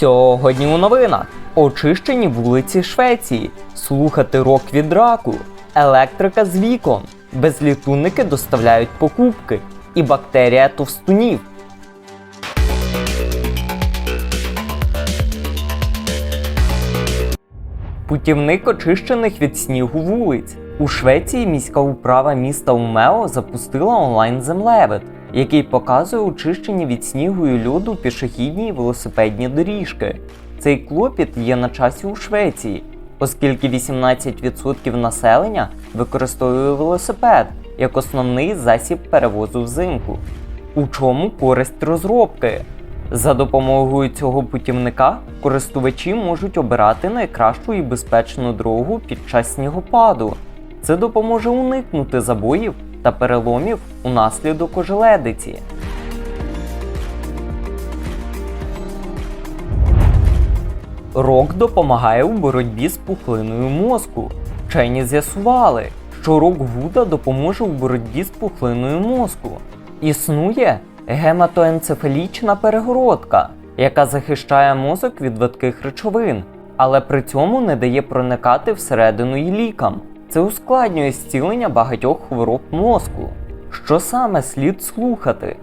Сьогодні у новинах. Очищені вулиці Швеції, слухати рок від раку, електрика з вікон, безлітунники доставляють покупки. І бактерія товстунів. Путівник очищених від снігу вулиць. У Швеції міська управа міста Умео запустила онлайн-землевид, який показує очищені від снігу і льоду пішохідні і велосипедні доріжки. Цей клопіт є на часі у Швеції, оскільки 18% населення використовує велосипед як основний засіб перевозу взимку. У чому користь розробки? За допомогою цього путівника користувачі можуть обирати найкращу і безпечну дорогу під час снігопаду. Це допоможе уникнути забоїв та переломів унаслідок ожеледиці. Рок допомагає у боротьбі з пухлиною мозку. Вчені з'ясували, що рок Гуда допоможе у боротьбі з пухлиною мозку. Існує гематоенцефалічна перегородка, яка захищає мозок від видких речовин, але при цьому не дає проникати всередину й лікам. Це ускладнює зцілення багатьох хвороб мозку. Що саме слід слухати?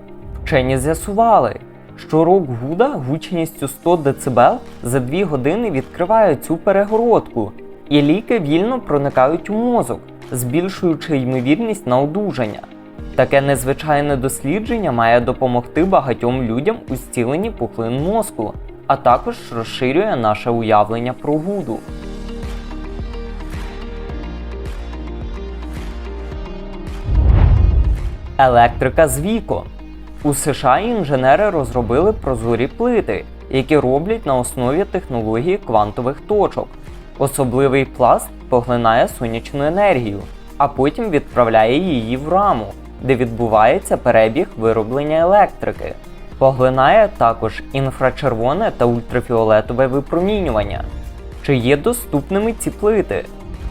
Вчені з'ясували, що рок Гуда гучністю 100 дБ за 2 години відкриває цю перегородку, і ліки вільно проникають у мозок, збільшуючи ймовірність на одужання. Таке незвичайне дослідження має допомогти багатьом людям у зціленні пухлин мозку, а також розширює наше уявлення про гуду. Електрика з вікон. У США інженери розробили прозорі плити, які роблять на основі технології квантових точок. Особливий пласт поглинає сонячну енергію, а потім відправляє її в раму, де відбувається перебіг вироблення електрики. Поглинає також інфрачервоне та ультрафіолетове випромінювання. Чи є доступними ці плити?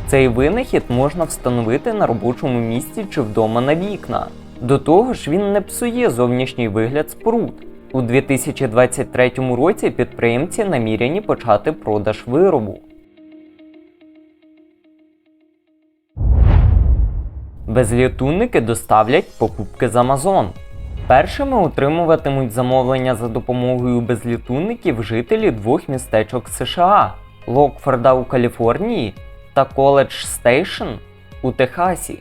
Цей винахід можна встановити на робочому місці чи вдома на вікна. До того ж, він не псує зовнішній вигляд споруд. У 2023 році підприємці намірені почати продаж виробу. Безлітунники доставлять покупки з Amazon. Першими отримуватимуть замовлення за допомогою безлітунників жителі двох містечок США Локфорда у Каліфорнії та Коледж Стейшн у Техасі.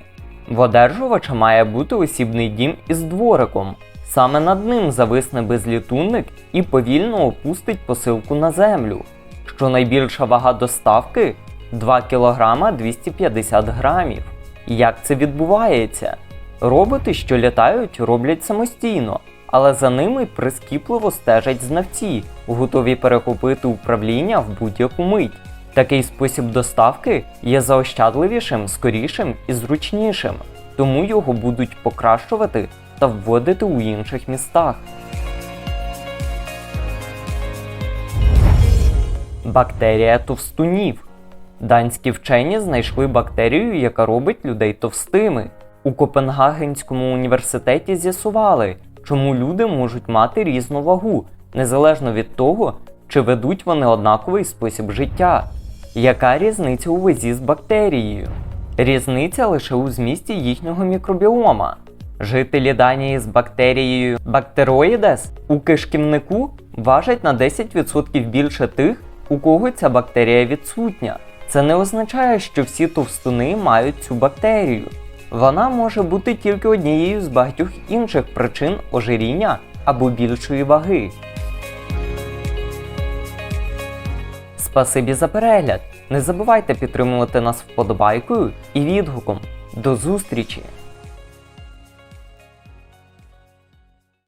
В одержувача має бути осібний дім із двориком. Саме над ним зависне безлітунник і повільно опустить посилку на землю. Щонайбільша вага доставки 2 кг 250 грамів. Як це відбувається? Роботи, що літають, роблять самостійно, але за ними прискіпливо стежать знавці, готові перехопити управління в будь-яку мить. Такий спосіб доставки є заощадливішим, скорішим і зручнішим, тому його будуть покращувати та вводити у інших містах. Бактерія товстунів. Данські вчені знайшли бактерію, яка робить людей товстими. У Копенгагенському університеті з'ясували, чому люди можуть мати різну вагу, незалежно від того, чи ведуть вони однаковий спосіб життя. Яка різниця у вазі з бактерією? Різниця лише у змісті їхнього мікробіома. Жителі Данії з бактерією Bacteroides у кишківнику важать на 10% більше тих, у кого ця бактерія відсутня. Це не означає, що всі товстуни мають цю бактерію. Вона може бути тільки однією з багатьох інших причин ожиріння або більшої ваги. Спасибі за перегляд! Не забувайте підтримувати нас вподобайкою і відгуком. До зустрічі!